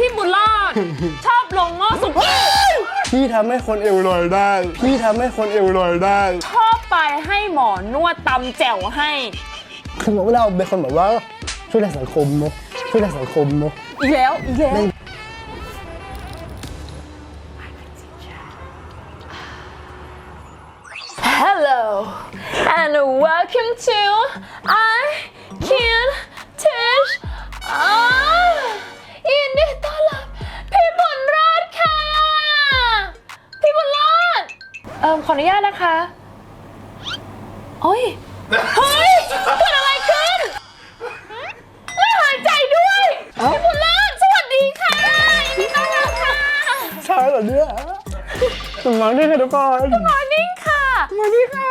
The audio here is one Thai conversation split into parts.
พี่บุญรอด ชอบลงหม้อสุกี้พี่ทำให้คนเอวลอยได้ พี่ทำให้คนเอวลอยได้ ชอบไปให้หมอนวดตำแจ่วให้ คือบอกว่าเราเป็นคนแบบว่าช่วยในสังคมเนาะช่วยในสังคมเนาะอีกแล้วอีกแล้ว Hello and welcome to I อ่อขออนุญาตนะคะ โอ้ย เฮ้ยเกิดอะไรขึ้นไม่หายใจด้วยพี่บุญรอดสวัสดีค่ะยินดีต้อนรับค่ะใช่เหรอเนี่ยสมองนี่ค่ะทุกคนมอร์นิ่งค่ะสวัสดีค่ะ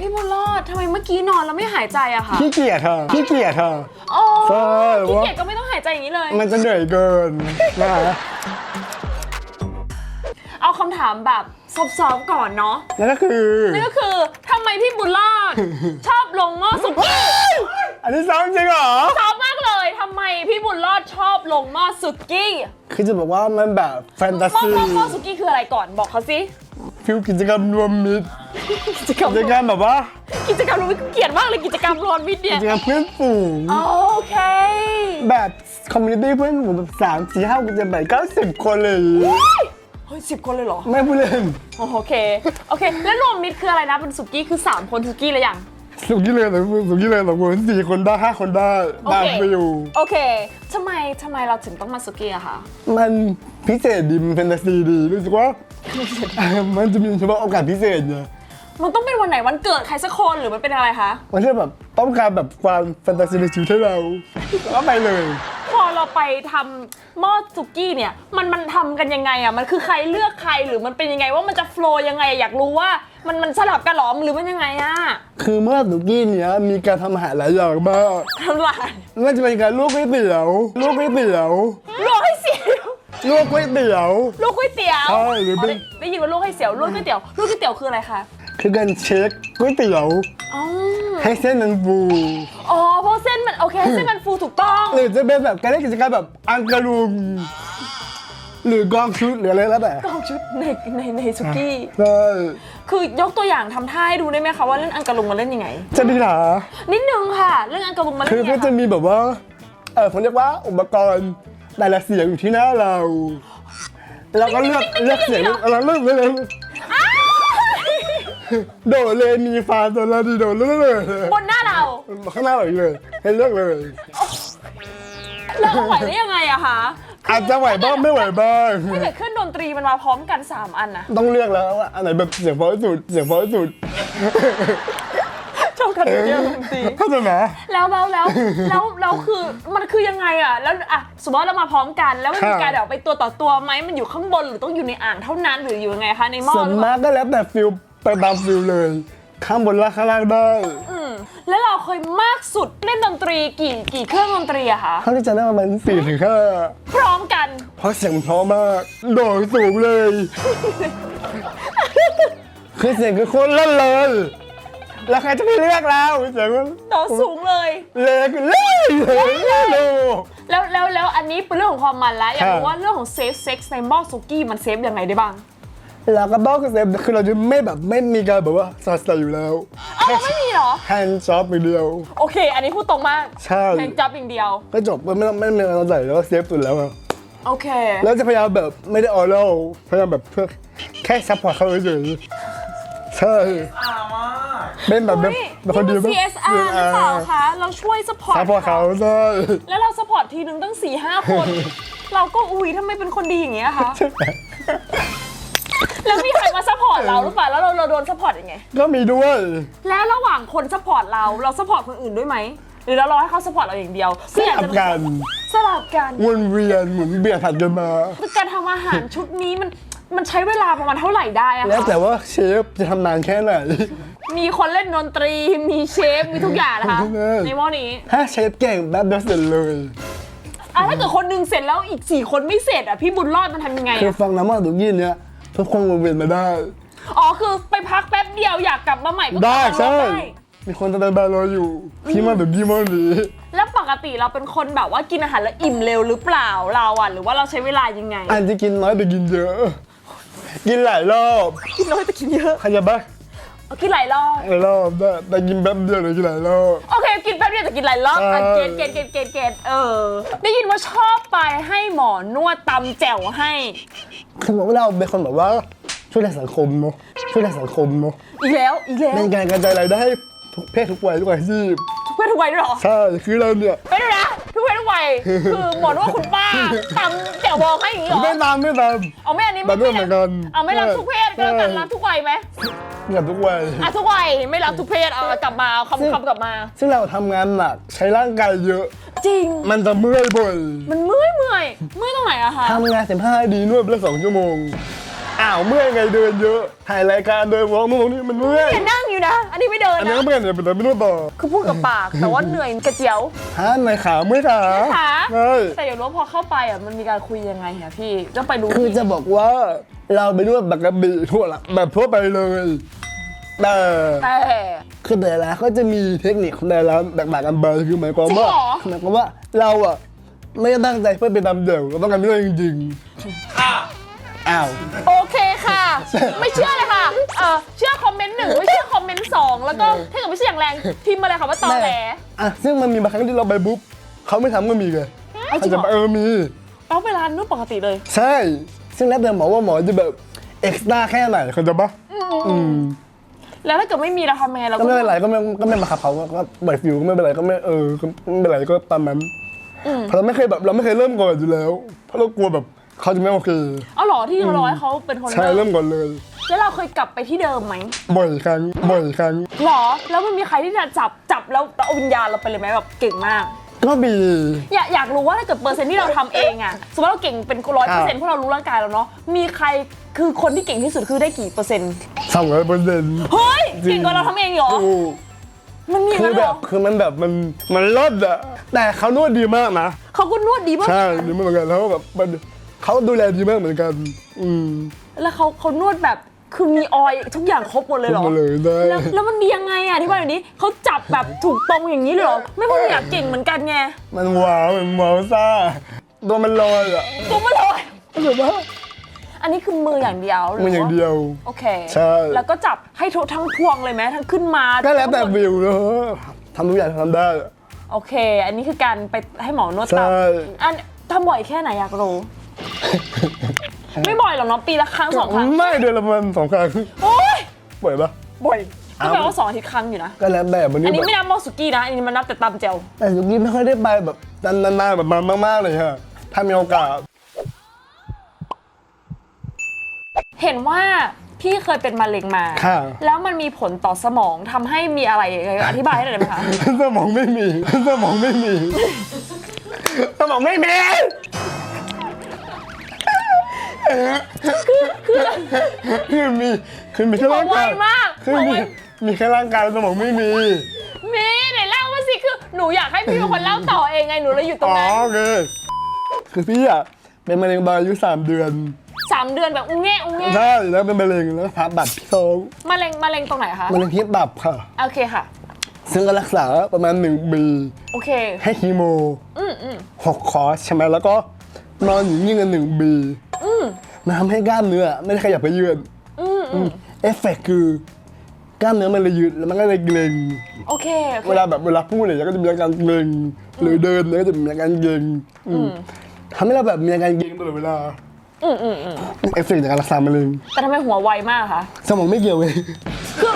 พี่บุญรอดทำไมเมื่อกี้นอนแล้วไม่หายใจอะคะขี้เกียจเธอขี้เกียจเธอ โอ้ใช่ ขี้ว่าเกียจก็ไม่ต้องหายใจอย่างนี้เลย มันจะเหนื่อยเกินนะ เอาคำถามแบบซอฟๆก่อนเนาะนั่นก็คือ นั่นก็คือทำไมพี่บุญรอด ชอบลงหม้อสุกี้อันนี้ซ้อมจริงเหรอ ชอบมากเลยทำไมพี่บุญรอดชอบลงหม้อสุกี้คือจะบอกว่ามันแบบแฟนตาหม้อซีหม้อหม้อสุกี้คืออะไรก่อนบอกเขาสิฟิลกิจกรรมรวมมิตรกิจกรรมกิจกรรมแบบว่ากิจกรรมเราเกลียดมากเลยกิจกรรมรอนมิดเนี่กิยจกรรมเพื่อนฝูงโอเค แบบคอมมูนิตี้เพื่อนฝูงแบบสามสี่ห้าหกเจ็ดแปดเก้าสิบคนเลย เฮ้ยสิบคนเลยเหรอ ไม่พูดเล่นโอเค โอเค แล้วรวมมิตรคืออะไรนะ เป็นสุกี้คือ 3 คนสุกี้เลยยัง สุกี้เลยสองคนสุกี้เลยสองคนสี่คนได้ห้าคนได้โอตามเค ไปอยู่ โอเคทำไมทำไมเราถึงต้องมาสุกี้อะคะ มันพิเศษดีมันแฟนตาซีดีรู้สึกว่ามันจะมีเฉพาะโอกาสพิเศษไงมันต้องเป็นวันไหนวันเกิดใครสักคนหรือมันเป็นอะไรคะ มันที่แบบต้องการแบบความแฟนตาซีในชีวิตให้เราก็ไปเลยพ อเราไปทำหม้อสุกี้เนี่ย มันมันทำกันยังไงอะมันคือใครเลือกใครหรือมันเป็นยังไงว่ามันจะโฟลว์ยังไงอะอยากรู้ว่ามันมันสลับกันเหรอหรือมันยังไงอะคือเมื่อสุกี้เนี้ยมีการทำอาหารหลายอย่างมากทำลายไม่ว่าจะเป็นการลวกก๋วยเตี๋ยวลวกก๋วยเตี๋ยวลวกให้เสียวลวกก๋วยเตี๋ยว ลวกก๋วยเตี๋ยวใช่หรือเป็น ได้ได้ยินว่าลวกให้เสียวลวกก๋วยเตี๋ยวลวกก๋วยเตี๋ยวคืออะไรคะ คือการเช็คก๋วยเตี๋ยวอ๋อให้เส้นมันฟูอ๋อเพราะเส้นมันโอเคเส้นมันฟูถูกต้อง หรือจะเป็นแบบการเล่นกิจกรรมแบบอังกะลุงหรือกองชุดหรืออะไรแล้วแต่กองชุดในในในสุกี้ใช่คือยกตัวอย่างทำท่าให้ดูได้ไหมคะว่าเล่นอังกะลุงมาเล่นยังไง จะดีเหรอนิดนึงค่ะเรื่องอังกะลุงมาเล่คืนอยังไงก็จะคะมีแบบว่าเออผมเรียกว่าอุปกรณ์แต่ละเสียงอยู่ที่หน้าเราเราก็เลือกเลือกเสียงเราเลือกเลยอ้าว โดดเลยมีฟาโซลาดีโดดเลือกเลยบนหน้าเราข้างหน้าเราอีกเลย ให้เลือกเลยเราไหวได้ยังไงอะคะอาจจะไหวบ้างไม่ไหวบ้างถ้าเกิดเครื่องดนตรีมันมาพร้อมกัน 3 อันนะต้องเลือกแล้วว่าอันไหนแบบเสียงเพราะที่สุดเสียงเพราะที่สุดชอบกันเดียวดนตรีเข้าใจไหมแล้วแล้วแล้วแล้วแล้วคือมันคือยังไงอะแล้วอะสมมติว่าเรามาพร้อมกัน แล้วมันมีการเดี๋ยวไปตัวต่อตัวไหมมันอยู่ข้างบนหรือต้องอยู่ในอ่างเท่านั้นหรืออยู่ยังไงคะในหม้อส่วนหรือเปมาล่ากก็แล้วแต่ฟิล ไปตามฟิลเลย ข้างบนและข้างล่างได้อืมแล้วเราเคยมากสุดเล่นดนตรีกี่กี่เครื่องดนตรีอะคะเท่าที่จะได้ประมาณสี่ถึงห้าพร้อมกัน เพราะเสียงมันเพราะมากโดดสูงเลยคือเสียงคือโคนเล่นเลย แล้วใครจะไปเลือกเราเสียงมันโดดสูงเลย เลยคือเล่นเลยเล่นเลย แล้วแล้วแล้วอันนี้เป็นเรื่องของความมันแล้วอยากรู้ค่ะว่าเรื่องของเซฟเซ็กซ์ในหม้อสุกี้มันเซฟยังไงได้บ้าง เราก็ต้องเซฟคือเราจะไม่แบบไม่มีการแบบว่าสอดใส่อยู่แล้วอ้าวไม่มีเหรอ แฮนด์จ็อบอย่างเดียว โอเค อันนี้พูดตรงมากใช่แข่งจับอย่างเดียว ก็จบไม่ต้องไม่ไม่ต้องใส่แล้วก็เซฟสุดแล้วอะโอเค แล้วจะพยายามแบบไม่ได้ออเรลพยายามแบบเพื่อแค่ซัพพอร์ตเขาเฉยๆใช่เป็นแบบแบบเฮ้ยเป็นคนดีนี่มัน CSR หรือเปล่าคะ เราช่วยสปอร์ตซัพพอร์ตเขาใช่ แล้วเราสปอร์ตทีนึงตั้ง4ี่ห้าคน เราก็อุ้ยทำไมเป็นคนดีอย่างเงี้ยคะ แล้วมีใครมาสปอร์ตเราหรือเปล่าแล้วเราเราโดนสปอร์ตยังไง ก็มีด้วย แล้วระหว่างคนสปอร์ตเราเราสปอร์ตคนอื่นด้วยไหมหรือเรารอให้เขาสปอร์ตเราอย่างเดียวสคืออยากลับจะกันสลับกัน วนเวียนหมุนเบียดผัดกันมาคือการทำอาหารชุดนี้มันมันใช้เวลาประมาณเท่าไหร่ได้อะแล้วคะแต่ว่าเชฟจะทำนานแค่ไหน มีคนเล่นดนตรี มีเชฟ มีทุกอย่างนะคะ เออ ในหม้อนี้ถ้าเชฟเก่งแบบเดียวเสร็จเลย อะถ้าเกิดคนหนึงเสร็จแล้วอีกสี่คนไม่เสร็จอะพี่บุญรอดมันทำยังไงคืออะฟังน้ำมันตุกี้เนี้ย ทุกคนวนเวียนมาได้ อ๋อคือไปพักแป๊บเดียวอยากกลับมาใหม่ก็กลับได้มาใช่ ได้ มีคนสแตนบายรออยู่ที่มันตุกี้มันนี้แล้วปกกติเราเป็นคนแบบว่ากินอาหารแล้วอิ่มเร็วหรือเปล่าเราอะหรือว่าเราใช้เวลายังไง อันที่กินน้อยแต่กินเยอะ กินหลายรอบกินน้อยแต่กินเยอะเข้าใจปะเอากินหลายรอบ หลายรอบได้แต่กินแป๊บเดียวเลยกินหลายรอบโอ เคกินแป๊บเดียวแต่กินหลายรอบอะเออเกณฑ์เกณฑ์เกณฑ์เกณฑ์เกณฑ์เออ ได้ยินว่าชอบไปให้หมอนวดตำแจ่วให้ คือบอกว่าเราเป็นคนแบบว่าช่วยเหลือสังคมเนาะช่วยเหลือสังคมเนาะอีกแล้วอีกแล้วในการกระจายรายได้ให้ทุกเพศทุกวัยทุกอาชีพทุกเพศทุกวัยด้วยเหรอ ใช่คือเราเนี่ยไม่ด้วยนะทุกเพศทุกวัยคือหมอนวดคุณป้าตำแจ่วบองให้อย่างนี้เหรอไม่ตามไม่ตามเอาไม่อันนี้แบบด้วยเหมือนกันเอาไม่รับทุกเพศก็แล้วกันใช่รับทุกวัยไหมกับทุกวัยอะทุกวัยไม่รับทุกเพศเอากลับมาเอาคำคำกลับมา ซึ่งเราทำงานหนักใช้ร่างกายเยอะ จริง มันจะเมื่อยบ่อยมันเมื่อยเมื่อยเมื่อยตรงไหนอะคะทำงานสิบห้าดีนวดไปละสองชั่วโมง อ้าวเมื่อยไงเดินเยอะถ่ายรายการเดินวอล์กนู่นนี่มันเมื่อยเนี่ยนั่งอยู่นะ อันนี้ไม่เดินอันนี้นะ ก็เมื่อยเนี่ยเป็นแต่ไม่นวดต่อคือพูดกับปาก แต่ว่าเหนื่อยกระเจียว ฮะในขาเมื่อยขาขา ใช่แต่อย่างรู้ว่าพอเข้าไปอะมันมีการคุยยังไงอะพี่ต้องไปดูคือจะบอกว่าเราไปนวดปกติทั่วละแบบทั่วไปเลยแต่แต่ คือแต่ละก็จะมีเทคนิคของแต่ละแตกต่างกันไปคือหมายความว่าจริงเหรอ หมายความว่าเราอะไม่ได้ตั้งใจเพื่อเป็นตำเดี่ยวเราต้องการไม่ได้จริงๆอ้าว โอเคค่ะ ไม่เชื่อเลยค่ะเออเชื่อคอมเมนต์หนึ่งไม่เชื่อคอมเมนต์สองแล้วก็ถ้าเกิดไม่เชื่ออย่างแรงพิมพ์มาเลยค่ะว่าตอแหล อะซึ่งมันมีบางครั้งที่เราไปบุ๊บเขาไม่ทำก็มีไงเอ้าจริเขางเหรอจะเออมี เอาเวลานวดปกติเลย ใช่ ซึ่งแล้วแต่หมอว่าหมอจะแบบเอ็กซ์ตร้าแค่ไหนเขาใจปะอืมแล้วถ้าเกิดไม่มีเราทำยังไงเราก็ไม่เป็นไรก็ไม่ก็ไม่มาขับเขาก็ก็ปล่อยฟิวก็ไม่เป็นไรก็ไม่เออก็ไม่เป็นไรก็ตามนั้นเพราะเราไม่เคยแบบเราไม่เคยเริ่มก่อนอยู่แล้ว เพราะเรากลัวแบบ เขาจะไม่โอเคเอาเหรอที่เรารอให้เขาเป็นคนใช่เริ่เริ่มมก่อนเลย แล้วเราเคยกลับไปที่เดิมไหมบ่อยครั้งบ่อยครั้งหรอ แล้วมันมีใครที่จะจับจับแล้วเอาวิญญาณเราไปเลยไหมแบบเก่งมาก ก็มี อยากอยากรู้ว่าถ้าเกิดเปอร์เซ็นต์ที่เราทำเองอะสมมติเราเก่งเป็นร้อยเปอร์เซ็นต์เพราะเรารู้ร่างกายเราเนาะมีใครคือคนที่เก่งที่สุดคือได้กี่เปอร์เซ็นต์สองร้อยเปอร์เซ็นต์เฮ้ยเก่งกว่าเราทำเองเหรอมันมีอย่างคือนั้นแบเหรบอคือมันแบบมันมันรอดอะแต่เขานวดดีมากนะเขาก็นวดดีมาก ใช่ดีมากเหมือนกันแล้วแบบมัน เขาดูแลดีมากเหมือนกัน อืม แล้วเขาเขานวดแบบคือมีออยล์ทุกอย่างครบหมดเลยเหรอครบหมดเลยได้ แล้วแล้วมันดียังไงอะที่ว่าอย่างนี้เขาจับแบบถูกตรงอย่างนี้เลยเหรอไม่เพราะเราอยากเก่งเหมือนกันไงมันว้าวมันว้าวซ่าตัวมันลอยอะตัวมาเลยก็แบบว่าอันนี้คือมืออย่างเดียวหรืมันอย่างเดียว โอเคใช่ แล้วก็จับให้ทุกทั้งพวงเลยไหมทั้งขึ้นมาก็แล้วแต่วิวเนอะทำทุกอย่างทำได้ โอเค อันนี้คือการไปให้หมอนวดใช่ตับอันทำบ่อยแค่ไหนอยากรู้ ไม่บ่อยหรอกเนาะปีละครั้งสองครั้งไม่เดือนละประมาณสองครั้งโอ้ยบ่อยปะบ่อยก็เอ้าแปลว่าสองอาทิตย์ครั้งอยู่นะก็แล้วแต่วันอันนี้นี้แบบไม่นับมอสุกี้นะอันนี้มันนับแต่ตำเจลแต่ยุคนี้ไม่ค่อยได้ไปแบบนานๆแบบมามากๆเลยฮะถ้ามีโอกาสเห็นว่าพี่เคยเป็นมะเร็งมาค่ะแล้วมันมีผลต่อสมองทำให้มีอะไรอธิบายให้หน่อยได้ไหมคะ สมองไม่มี สมองไม่มี สมองไม่มี คือมีคือมีแค่ร่างกายไวมากคือมีมีแค่ร่างกายแล้วสมองไม่มี มีไหนเล่ามาสิคือหนูอยากให้พี่เป็นคนเล่าต่อเองไงหนูเลยอยู่ตรงอ๋อนั้นโอเคคือพี่อะเป็นมะเร็งตอนอายุสามเดือนสามเดือนแบบอุ้งแง่อุ้งแง่ใช่แล้วเป็นมะเร็งแล้วผ่าตัดที่ท้องมะเร็งมะเร็งตรงไหนคะมะเร็งที่ตับค่ะ โอเคค่ะ ซึ่งก็รักษาประมาณหนึ่งปีโอเค ให้คีโมอืมอืมหกคอร์สใช่ไหมแล้วก็นอนอยู่นิ่งกันหนึ่งปี มันทำให้กล้ามเนื้อไม่ได้ขยับไปเยือนอืมอืมเอฟเฟกต์คือกล้ามเนื้อมันเลยยืดแล้วมันก็เลยเกร็งโอเคโอเคเวลาแบบเวลาพูดเนี่ยก็จะมีอาการเกร็งหรือเดินเนี่ยก็จะมีอาการเกร็งอืมทำให้เราแบบมีอาการเกร็งตลอดเวลาอืมอืมอืมเอฟเฟกต์จากการรักษามะเร็งแต่ทำไมหัวไวมากคะสมองไม่เกี่ยวเลยคือ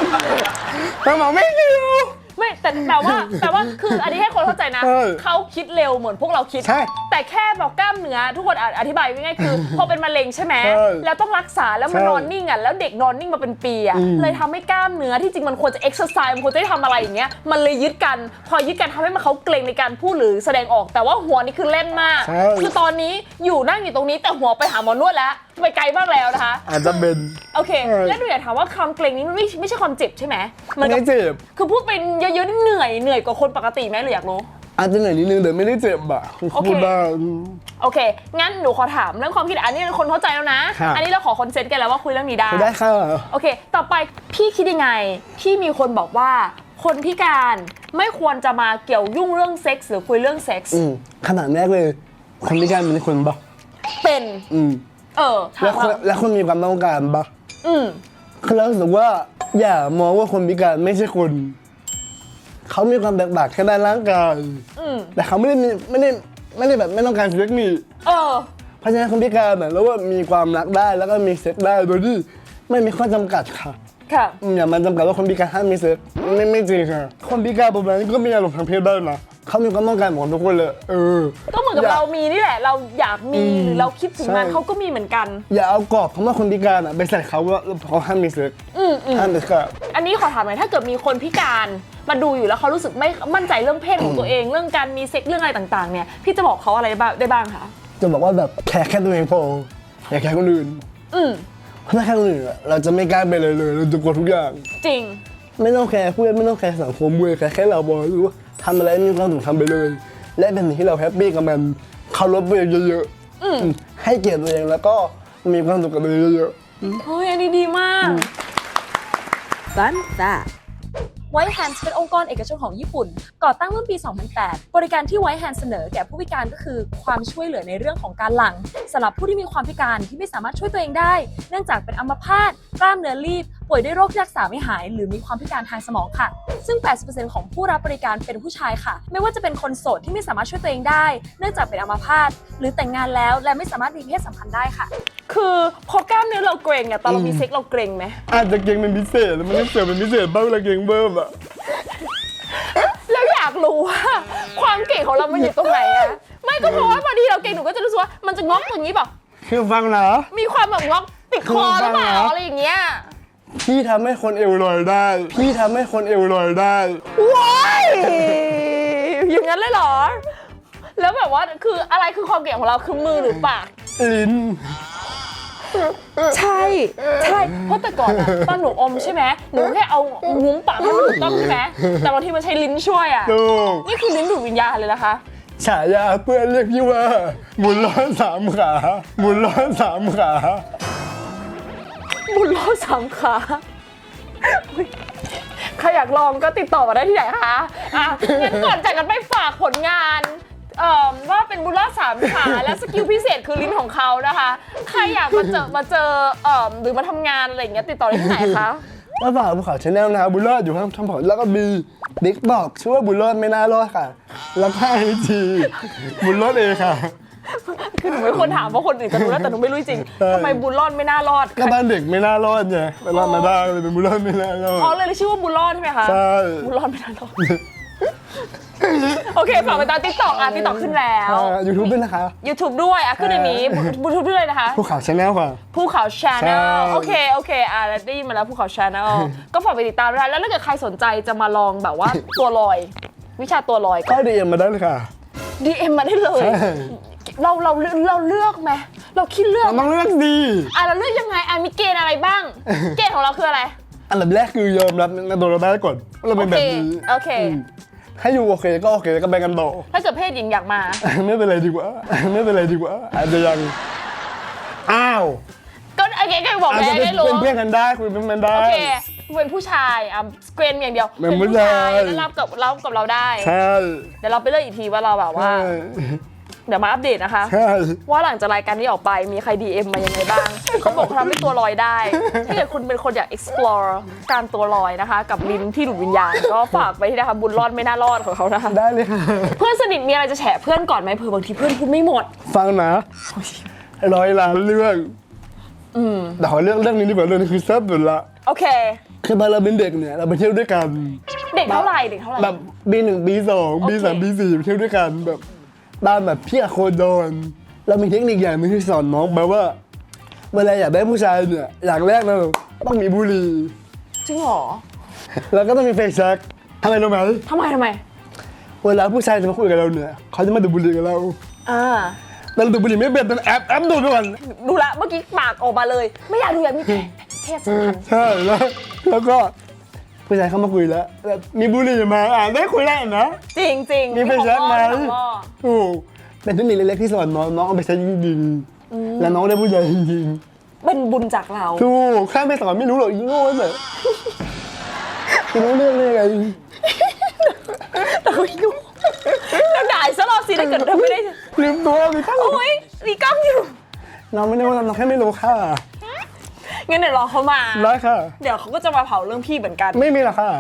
สมองไม่เกี่ยว ไม่แต่แต่ว่าแต่ว่าคืออันนี้ให้คนเข้าใจนะใช่เขาคิดเร็วเหมือนพวกเราคิด ใช่แต่แค่แบบกล้ามเนื้อทุกคนออธิบายง่ายๆคือ พอเป็นมะเร็งใช่ไหมใช่แล้วต้องรักษาแล้วมันใช่นอนนิ่งอะแล้วเด็กนอนนิ่งมาเป็นปีอะอืม เลยทำให้กล้ามเนื้อที่จริงมันควรจะเอ็กซ์ไซส์มันควรจะได้ทำอะไรอย่างเงี้ยมันเลยยึดกัน พอยึดกันทำให้มันเขาเกรงในการพูดหรือแสดงออกแต่ว่าหัวนี่คือเล่นมาก ใช่ คือตอนนี้อยู่นั่งอยู่ตรงนี้แต่หัวไปหาหมอนวดแล้วไปไกลมากแล้วนะคะ อาจจะเป็น โอเคใช่แล้วหนูอยากถามว่าความเกรงนี้มันไม่ไม่ใช่ความเจ็บใช่ไหมมันกัไม่บเจ็บคือพูดเป็นเยอะๆนี่เหนื่อยเหนื่อยกว่าคนปกติไหมหรืออยากรู้ อาจจะเหนื่อยนิดนึงแต่ไม่ได้เจ็บอะโอเค พูดได้ โอเค งั้นหนูขอถามเรื่องความคิดอันนี้คนเข้าใจแล้วนะ ครับ อันนี้เราขอคอนเซนต์กันแล้วว่าคุยเรื่องนี้ได้ได้ค่ะโอเค ต่อไปพี่คิดยังไงพี่มีคนบอกว่า คนพิการไม่ควรจะมาเกี่ยวยุ่งเรื่องเซ็กส์หรือคุยเรื่องเซ็กส์อืมขนาดแรกเลย คนพิการเป็นคนปะเป็น อืม เออถาแล้มวคนว่าแล้วคนมีความต้องการปะอืมคือเรารู้สึกว่า อย่ามองว่าคนพิการไม่ใช่คน เขามีความแตกต่างแค่ด้านร่างกายอืมแต่เขาไม่ได้มีไม่ได้ไม่ได้แบบไม่ต้องการเซ็กนี่เออ เพราะฉะนั้นคนพิการน่ะแล้วว่ามีความรักได้แล้วก็มีเซ็กได้โดยที่ไม่มีข้อจำกัดค่ะ ค่ะอืมอย่ามาจำกัดว่าคนพิการห้ามมีเซ็กไม่ไม่จริงค่ะ คนพิการประมาณนี้ก็มีอารมณ์ทางเพศได้นะ เขามีความต้องการของทุกคนเลย เออ ก็เหมือนกับย่เรามีนี่แหละ เราอยากมีอืมหรือเราคิดถึงมันใช่เขาก็มีเหมือนกัน อย่าเอากรอบคำว่าคนพิการอะไปใส่เขาว่าเขาห้ามมีเซ็กอืมอืมห้ามเด็ดขาดอันนี้ขอถามหน่อยถ้าเกิดมีคนพิการมาดูอยู่แล้วเขารู้สึกไม่มั่นใจเรื่องเพศของตัวเอง เรื่องการมีเซ็กเรื่องอะไรต่างๆเนี่ยพี่จะบอกเขาอะไรบ้างได้บ้างคะจะบอกว่าแบบแค่แค่ตัวเองพออย่าแค่คนอื่นอืมเพราะถ้าแค่คนอื่นอะเราจะไม่กล้าไปเลยเลยเราจะกลัวทุกอย่าง จริง ไม่ต้องแคร์เพื่อนไม่ต้องแคร์สังคมเว้ยแค่แค่เราบอกรู้ว่าทำอะไรมีความสุขทำไปเลย และเป็นสิ่งที่เราแฮปปี้กับมันเคารพตัวเองเยอะๆอืมให้เกียรติตัวเองแล้วก็มีความสุขกับตัวเองเยอะเฮ้ยอันนี้ดีมาก Fun fact White Hands เป็นองค์กรเอกชนของญี่ปุ่น ก่อตั้งเมื่อปี 2008 บริการที่ White Hands เสนอแก่ผู้พิการก็คือ ความช่วยเหลือในเรื่องของการหลังสำหรับผู้ที่มีความพิการที่ไม่สามารถช่วยตัวเองได้ เนื่องจากเป็นอัมพาตกล้ามเนื้อรีบ ป่วยด้วยโรคที่รักษาไม่หาย หรือมีความพิการทางสมองค่ะ ซึ่ง 80%ของผู้รับบริการเป็นผู้ชายค่ะ ไม่ว่าจะเป็นคนโสดที่ไม่สามารถช่วยตัวเองได้ เนื่องจากเป็นอัมพาตหรือแต่งงานแล้วและไม่สามารถมีเพศสัมพันธ์ได้ค่ะ คือพอกล้ามเนื้อเราเกร็งเนี่ยตอนเรามีเซ็กเราเกร็งไหมๆอาจจะเก่งเป็นพิเศษแล้วมันไม่เสียเป็นพิเศษบ้างเวลาเก่งเบิ่มอะแล้วอยากรู้ว่าความเก่งของเรามันอยู่ตรงไหนอะไม่ก็เพราะว่าพอดีเราเก่งหนูก็จะรู้สึกว่ามันจะงอกอย่างนี้แบบคือฟังนะมีความแบบงอกติดคอหรือเปล่าคือฟังนะอะไรอย่างเงี้ย พี่ทำให้คนเอวลอยได้ พี่ทำให้คนเอวลอยได้ ว้ายอย่างนั้นเลยเหรอ แล้วแบบว่าคืออะไรคือความเก่งของเราคือมือหรือปาก ลิ้น ใช่ ใช่เพราะแต่ก่อนอะตอนหนูอมใช่ไหมหนูแค่เอางุ้มปากให้มันถูกต้องใช่ไหมแต่บางทีมันใช้ลิ้นช่วยอะถูก นี่คือลิ้นดูดวิญญาณเลยนะคะ ฉายาเพื่อนเรียกพี่ว่าหมุนล้อสามขาหมุนล้อสามขา บุญรอสามขาอุ๊ยใครอยากลองก็ติดต่อมาได้ที่ไหนคะอะงั้นก่อนจากกันไปฝากผลงานเอ่อว่าเป็นบุญรอดสามขา และสกิลพิเศษคือลิ้นของเขานะคะ ใครอยากมาเจอมาเจอเอ่อหรือมาทำงานอะไรอย่างเงี้ยติดต่อได้ที่ไหนคะ ก็ฝากภูเขาชาแนลนะครับบุญรอดอยู่ข้างทางผลแล้วก็มีดิกบอกชื่อว่าบุญรอดไม่น่ารอดค่ะ แล้วก็ไอจีบุญรอดเองค่ะ คือหนูไม่ควรถามเพราะคนอื่นจะรู้แล้วแต่หนูไม่รู้จริงใช่ทำไมบุญรอดไม่น่ารอดก็บ้านเด็กไม่น่ารอดไงแต่รอดมาได้เลยเป็นบุญรอดไม่น่ารอดอ๋อเลยชื่อว่าบุญรอดใช่ไหมคะใช่บุญรอดไม่น่ารอดโอเคฝากไปตามติ๊กต็อกอะติ๊กต็อกขึ้นแล้วยูทูบด้วยนะคะ YouTube ด้วยอะขึ้นในนี้บูทูบด้วยนะคะภูเขาชาแนลค่ะภูเขาชาแนใช่ลโอเคโอเคอะได้ยินมาแล้วภูเขาชาแนลก็ฝากไปติดตามด้วยแล้วถ้าเกิดใครสนใจจะมาลองแบบว่าตัวลอย วิชาตัวลอยก็ดีเอ็มมาได้เลยค่ะ DM มาได้เลยใช่ เราเราเราเลือกไหมเราคิดเลือกเราต้องเลือกดีอะเราเลือกยังไงอะมีเกณฑ์อะไรบ้าง เกณฑ์ของเราคืออะไร อันดับแรกคือยอมรับในตัวเราได้ก่อนว่าเราเป็นแบบนี้โอเคโอเคมให้อยู่โอเคก็โอเคก็ไปกันต่อ ถ้าเกิดเพศหญิงอยากมา ไม่เป็นไรดีกว่า ไม่เป็นไรดีกว่า อาจจะยัง อ้าว ก็โอเคก็บอกอาจแม่จะเป็นได้รู้เป็นเพื่อนกันได้คุยเป็นเพื่อนกันได้ โอเคเป็นผู้ชายอะเกรนอย่างเดียวเป็นผู้ชาย แล้วรับกับรับกับเราได้ ใช่เดี๋ยวเราไปเลือกอีกทีว่าเราแบบว่า ใช่ เดี๋ยวมาอัปเดตนะคะ ใช่ ว่าหลังจากรายการนี้ออกไปมีใคร DM มายังไงบ้าง เขาบอกเขาทำให้ตัวลอยได้ถ้าเกิดคุณเป็นคนอยาก explore การตัวลอยนะคะ กับลิ้นที่ดูดวิญญาณ ก็ฝากไปที่นะคะบุญรอดไม่น่ารอดของเขานะคะได้เลยค่ะ เพื่อนสนิทมีอะไรจะแฉเพื่อนก่อนไหมเผื่อบางทีเพื่อนพูดไม่หมด ฟังนะร้อยล้านเรื่องแต่ขอเรื่องเรื่องนี้ดีกว่าเรื่องนี้คือแซ่บสุดละโอเค คือตอนเราเป็นเด็กเนี่ยเราไปเที่ยวด้วยกัน เด็กเท่าไหร่เด็กเท่าไหร่ แบบปีหนึ่งปีสองปีสามโอเคปีสี่ไปเที่ยวด้วยกันแบบ ตามแบบพี่อะโคโดน เรามีเทคนิคอย่างหนึงที่สอนน้องแบบว่าเวลาอยากได้ผู้ชายเนี่ยอย่างแรกเราต้องมีบุหรี่จริงเหรอแล้วก็ต้องมีไฟแช็กทำไมรู้ไหมทำไมทำไม เวลาผู้ชายจะมาคุยกับเราเนี่ยเขาจะมาดูดบุหรี่กับเราอ่าแต่เราดูดบุหรี่ไม่เป็นแต่แอปแอปดูดไปก่อน ดูละเมื่อกี้ปากออกมาเลย ไม่อยากดูแบบนี้เทพสัมพันธ์ ใช่แล้วแล้วก็ ผู้ชายเข้ามาคุยแล้วแบบมีบุหรี่มาอ่าได้คุยได้นะ จริงจริงมีไฟแช็กไหมของพ่อถูกเป็นเทคนิคเล็กๆที่สอนน้องน้องเอาไปใช้จริงๆแล้วน้องได้ผู้ชายจริงเป็นบุญจากเรา ๆถูกแค่ไม่สอนไม่รู้หรอกยิ่งโง่เลยกินต้องเลือกเลยไงแต่เขาหิวแล้วด่าอีกซะรอบสิถ้าเกิดเราไม่ได้ลืมตัวมีข้าวโอ้ยมีกล้องอยู่ เราไม่ได้ว่าเราแค่ไม่รู้ค่ะ งั้นเดี๋ยวรอเขามาร้อยค่ะ เดี๋ยวเขาก็จะมาเผาเรื่องพี่เหมือนกัน ไม่มีหรอกค่ะ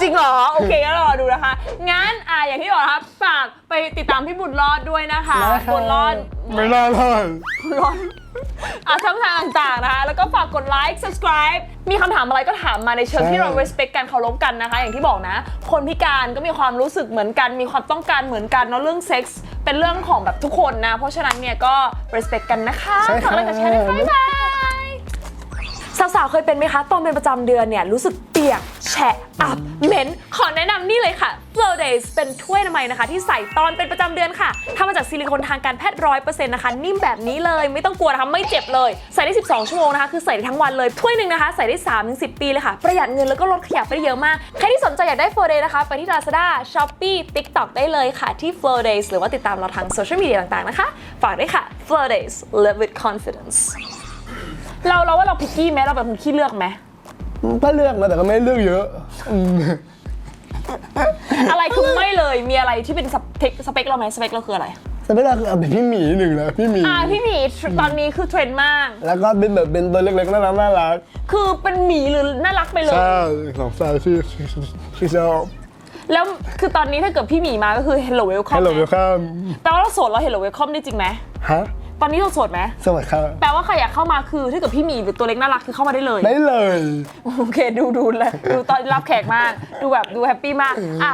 จริงเหรอ โอเคก็รอดูนะคะ งั้นอ่าอย่างที่บอกนะคะฝากไปติดตามพี่บุญรอดด้วยนะคะได้ค่ะ บุญรอด ไม่น่าเลยบุญรอดอะช่องทางต่างๆนะคะ แล้วก็ฝากกดไลค์ subscribe มีคำถามอะไรก็ถามมาในเชิงที่เรา respect กันเคารพกันนะคะ อย่างที่บอกนะ คนพิการก็มีความรู้สึกเหมือนกัน มีความต้องการเหมือนกันเนาะเรื่องเซ็กส์เป็นเรื่องของแบบทุกคนนะ เพราะฉะนั้นเนี่ยก็ respect กันนะคะใช่ฝากค่ะไลค์กับแชร์ด้วยค่ะบ๊ายบาย สาวๆ เคยเป็นไหมคะ ตอนเป็นประจำเดือนเนี่ย รู้สึกเปียก แฉะ อับเหม็น ขอแนะนำนี่เลยค่ะ Flow Days เป็นถ้วยอนามัยนะคะ ที่ใส่ตอนเป็นประจำเดือนค่ะทำมาจากซิลิโคนทางการแพทย์ร้อยเปอร์เซ็นต์นะคะ นิ่มแบบนี้เลย ไม่ต้องกลัวนะคะ ไม่เจ็บเลย ใส่ได้ 12 ชั่วโมงนะคะ คือใส่ได้ทั้งวันเลย ถ้วยหนึ่งนะคะ ใส่ได้ 3-10 ปีเลยค่ะ ประหยัดเงินแล้วก็ลดขยะไปได้เยอะมาก ใครที่สนใจอยากได้ Flow Day นะคะ ไปที่ Lazada Shopee TikTok ได้เลยค่ะ ที่ Flow Days หรือว่าติดตามเราทางโซเชียลมีเดียต่างๆ นะคะ ฝากด้วยค่ะ Flow Days live with confidence เราเราว่าเราพิกกี้ไหมเราเป็นคนขี้เลือกไหมก็เลือกนะแต่ก็ไม่เลือกเยอะอืมอะไรคือไม่เลยมีอะไรที่เป็นสเปคสเปคเราไหมสเปคเราคืออะไรแต่ไม่ได้คือเอาเป็นพี่หมีหนึ่งนะพี่หมี อ่าพี่หมีตอนนี้คือเทรนด์มาก แล้วก็เป็นแบบเป็นตัวเล็กๆน่ารักน่ารักคือเป็นหมีหรือน่ารักไปเลย ใช่สองสายที่ที่ชอบแล้วคือตอนนี้ถ้าเกิดพี่หมีมาก็คือ hello welcome ฮัลโหลไหมเวลคัมแปลว่าเราโสดเรา hello welcome ได้จริงไหมฮะ ตอนนี้เราโสดไหมสวัสดีครับแปลว่าใครอยากเข้ามาคือถ้าเกิดพี่หมีหรือตัวเล็กน่ารักคือเข้ามาได้เลย ได้เลย โอเคดูดูเลยดูตอนรับแขกมาก ดูแบบดูแฮปปี้มากอะ